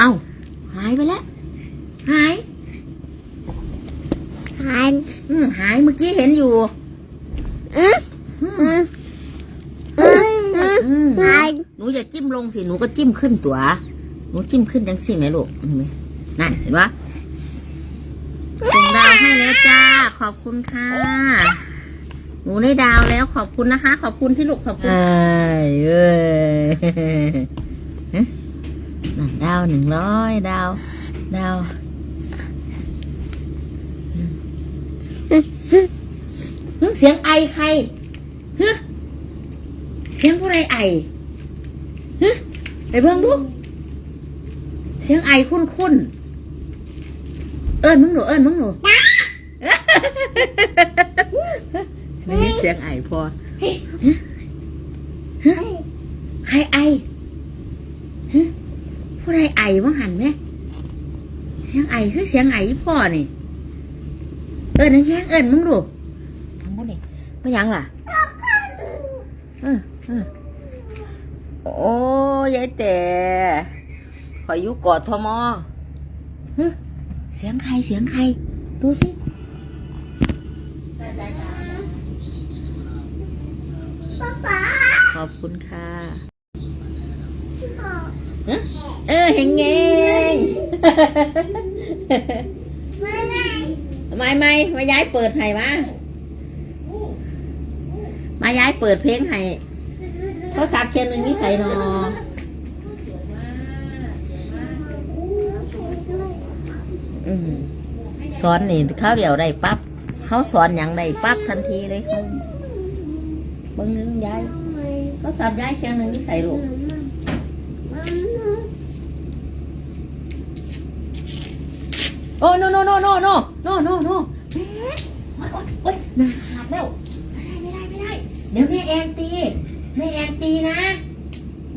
เอ้าหายไปแล้วหายหันอืมหายเมื่อกี้เห็นอยู่อืมอืมอืมอืมอืมหันหนูอย่าจิ้มลงสิหนูก็จิ้มขึ้นตัว หนูจิ้มขึ้นจังสิไหมลูกเห็นไหมนั่นเห็นปะส่งดาวให้แล้วจ้า ขอบคุณค่ะ หนูได้ดาวแล้วขอบคุณนะคะ ขอบคุณที่ลูกขอบคุณเอ้ยเอ้ยฮะนั่น ดาวหนึ่งร้อยดาว ดาวหึเสียงไอใครฮะเสียงผู้ใดไอฮะไปเบิ่งดู เสียงไอคุ้นคุ้นๆเอิญมึงหนูเอิญมึงหนูไม่ใช่เสียงไอพอฮะฮะใครไอฮะผู้ใดไอ ว่าหันไหมเสียงไอคือเสียงไออีพ่อนี่ เอิญนังแห้งเอิญมึงดูทำบุญนี่ไม่ยังล่ะเออเออโอ้ยายแต่ขอยอยู่กอดทมฮะเสียงใครเสียงใคร ดูสิป๊าป๊าขอบคุณค่ะฮะ เออเฮงเงงแม่แม่ไม่ไม่มาย้ายเปิดให้มามาย้ายเปิดเพลงให้โทรศัพท์เครื่องหนึ่งนี่ใส่นออืมสอนนี่ข้าวเดียวได้ปั๊บเขาสอนอย่างได้ปั๊บทันทีเลยเขาบิ้งนึงย้ายโทรศัพท์ย้ายเครื่องหนึ่งนี่ใส่ลูก โอ้ no no no no no no no no แม่โอ๊ยโอ๊ยโอ๊ยหนาขาดแล้ว ไม่ได้ไม่ได้ไม่ได้ เดี๋ยวแม่แอนตีแม่แอนตีนะ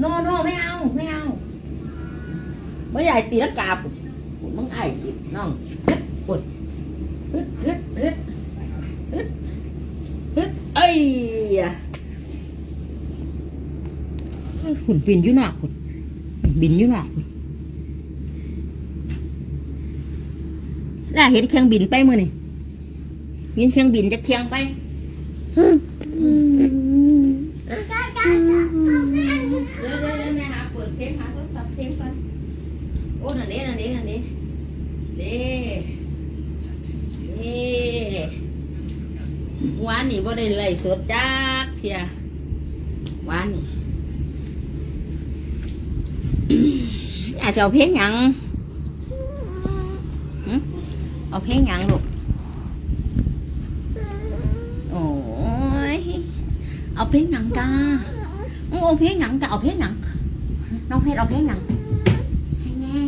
no no ไม่เอาไม่เอาไม่ใหญ่ตีแล้วกาบปุ่นมึงไอ้น้องฮึดปุ่นฮึดฮึดฮึดฮึดฮึดเอ้ยหุ่นบินอยู่หน้าหุ่นบินอยู่หน้าหุ่น น่าเห็นเครื่องบินไปมือนี่เห็นเครื่องบินจะเคียงไปอืมเดี๋ยวเดี๋ยวเดี๋ยวแม่หาเปิดเพลงหาโทรศัพท์เพลงก่อนโอ้นั่นเด้นั่นเด้นั่นเด้เด้เด้วานนี่บ่ได้ไล่สดจักเทียวานนี่อาจจะเอาเพลงหยังหึ เอาเพลงยังลูก โอ้ย เอาเพลงยังจ้างูเอาเพลงยังจ้าเอาเพลงยังน้องเพชรเอาเพลงยังให้แน่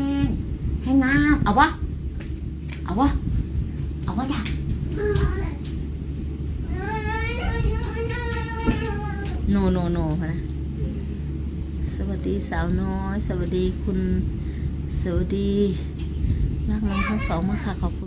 ให้งามเอาวะเอาวะเอาวะจ้าโนโนโนนะสวัสดีสาวน้อย สวัสดีคุณสวัสดีรักน้องทั้งสองมากค่ะขอบคุณ